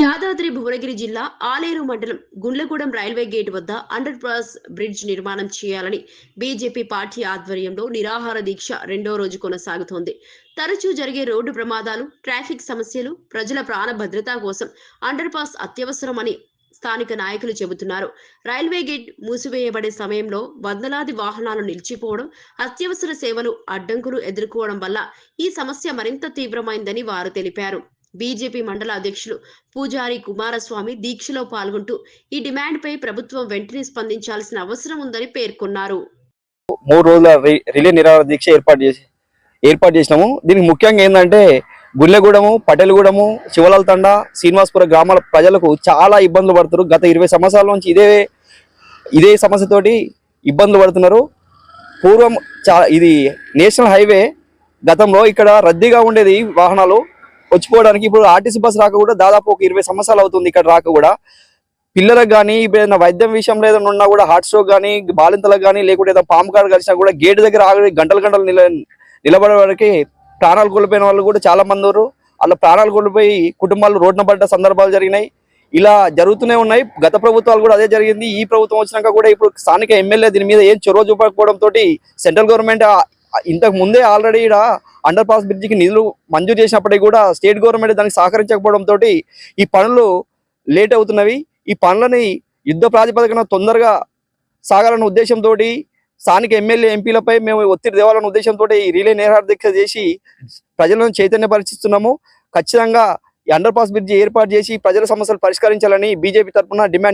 యాదాద్రి భువనగిరి జిల్లా ఆలేరు మండలం Gundlagudem railway gate వద్ద అండర్ పాస్ బ్రిడ్జ్ నిర్మాణం చేయాలని బీజేపీ పార్టీ ఆధ్వర్యంలో నిరాహార దీక్ష రెండో రోజు కొనసాగుతోంది. తరచూ జరిగే రోడ్డు ప్రమాదాలు ట్రాఫిక్ సమస్యలు ప్రజల ప్రాణ భద్రత కోసం అండర్ పాస్ అత్యవసరమని స్థానిక నాయకులు చెబుతున్నారు. రైల్వే గేట్ మూసివేయబడే సమయంలో వందలాది వాహనాలు నిలిచిపోవడం అత్యవసర సేవలు అడ్డంకులు ఎదుర్కోవడం వల్ల ఈ సమస్య మరింత తీవ్రమైందని వారు తెలిపారు. బీజేపీ మండల అధ్యక్షులు పూజారి కుమారస్వామి దీక్షలో పాల్గొంటూ ఈ డిమాండ్పై ప్రభుత్వం వెంటనే స్పందించాల్సిన అవసరం ఉందని పేర్కొన్నారు. మూడు రోజుల రి- రిలే నిరాహార దీక్ష ఏర్పాటు చేసి ఏర్పాటు చేసినాము. దీనికి ముఖ్యంగా ఏంటంటే గుల్లెగూడెము పటేలగూడెము శివలాల్ తండ శ్రీనివాసపుర గ్రామాల ప్రజలకు చాలా ఇబ్బందులు పడుతున్నారు. గత ఇరవై సంవత్సరాల నుంచి ఇదే ఇదే సమస్యతోటి ఇబ్బందులు పడుతున్నారు. పూర్వం చా ఇది నేషనల్ హైవే గతంలో ఇక్కడ రద్దీగా ఉండేది వాహనాలు. వచ్చిపోవడానికి ఇప్పుడు ఆర్టీసీ బస్ రాక కూడా దాదాపు ఒక ఇరవై సంవత్సరాలు అవుతుంది ఇక్కడ రాక కూడా. పిల్లలకు కానీ ఇప్పుడు ఏదైనా వైద్యం విషయంలో ఏదైనా ఉన్నా కూడా హార్ట్ స్ట్రోక్ కానీ బాలింతలకు కానీ లేకుంటే ఏదైనా పాము కాడ కలిసినా కూడా గేట్ దగ్గర ఆగి గంటలు గంటలు నిల నిలబడే వారికి ప్రాణాలు కోల్పోయిన వాళ్ళు కూడా చాలా మంది ఉన్నారు. అలా ప్రాణాలు కోల్పోయి కుటుంబాలు రోడ్డున పడ్డ సందర్భాలు జరిగినాయి. ఇలా జరుగుతూనే ఉన్నాయి. గత ప్రభుత్వాలు కూడా అదే జరిగింది. ఈ ప్రభుత్వం వచ్చినాక కూడా ఇప్పుడు స్థానిక ఎమ్మెల్యే దీని మీద ఏం చొరవ చూపకపోవడంతో తోటి సెంట్రల్ గవర్నమెంట్ ఇంతకు ముందే ఆల్రెడీ ఇక్కడ అండర్ పాస్ బ్రిడ్జికి నిధులు మంజూరు చేసినప్పటికీ కూడా స్టేట్ గవర్నమెంట్ దానికి సహకరించకపోవడం తోటి ఈ పనులు లేట్ అవుతున్నవి. ఈ పనులని యుద్ధ ప్రాతిపదికన తొందరగా సాగాలన్న ఉద్దేశంతో స్థానిక ఎమ్మెల్యే ఎంపీలపై మేము ఒత్తిడి తేవాలన్న ఉద్దేశంతో ఈ రిలే నిరాహార దీక్ష చేసి ప్రజలను చైతన్యపరిచిస్తున్నాము. ఖచ్చితంగా ఈ అండర్ పాస్ బ్రిడ్జి ఏర్పాటు చేసి ప్రజల సమస్యలు పరిష్కరించాలని బీజేపీ తరఫున డిమాండ్